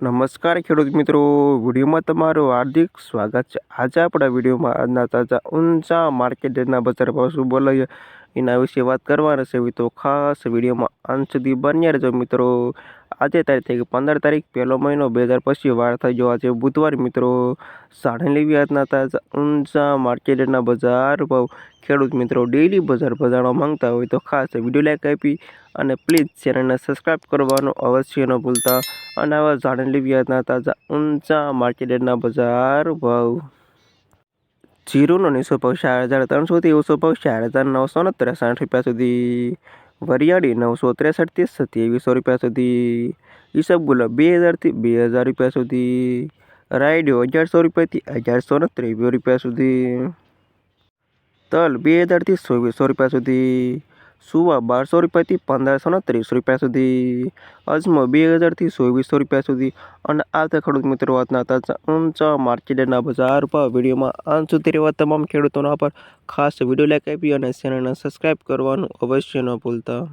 નમસ્કાર ખેડૂત મિત્રો, વિડીયોમાં તમારું હાર્દિક સ્વાગત છે. આજે આપણા વિડીયોમાં આજના તાજા ઊંચા માર્કેટના બજાર ભાવ શું બોલાય એના વિશે વાત કરવાના છે. તો ખાસ વિડીયોમાં અંત સુધી બન્યા રહેજો મિત્રો. આજે તારીખ પંદર તારીખ પહેલો મહિનો બે હજાર પછી વાર થઈ ગયો. આજે બુધવાર મિત્રો સાડી લેવી આજના તાજા ઊંચા માર્કેટના બજાર ભાવ. ખેડૂત મિત્રો ડેઈલી બજાર બજારવા માંગતા હોય તો ખાસ વીડિયો લાઈક આપી અને પ્લીઝ ચેનલને સબસ્ક્રાઈબ કરવાનું અવશ્ય ન ભૂલતા. અને આવા જાણી વ્યાજના તાજા ઊંચા માર્કેટના બજાર ભાવ. જીરુનો નીસો ભાવ ચાર હજાર ત્રણસોથી ઓછો ભાવ ચાર હજાર નવસો ને ત્રેસઠ રૂપિયા સુધી. વરિયાળી નવસો ત્રેસઠથી સત્યાવીસો રૂપિયા સુધી. ઈસબગુલા બે હજારથી બે હજાર રૂપિયા સુધી. રાયડો અગિયારસો રૂપિયાથી અગિયારસો ને ત્રેવીસ રૂપિયા સુધી. તલ બે હજારથી ચોવીસો રૂપિયા સુધી. સુવા બારસો રૂપિયાથી પંદરસો ને ત્રીસ રૂપિયા સુધી, અજમો બે હજારથી ચોવીસો રૂપિયા સુધી. અને આ ખેડૂત મિત્રો વાતના હતા ઊંચા માર્કેટના બજાર પર વિડીયોમાં અંત સુધી રહેવા તમામ ખેડૂતોના પર ખાસ વીડિયો લાઈક આપી અને ચેનલને સબસ્ક્રાઈબ કરવાનું અવશ્ય ન ભૂલતા.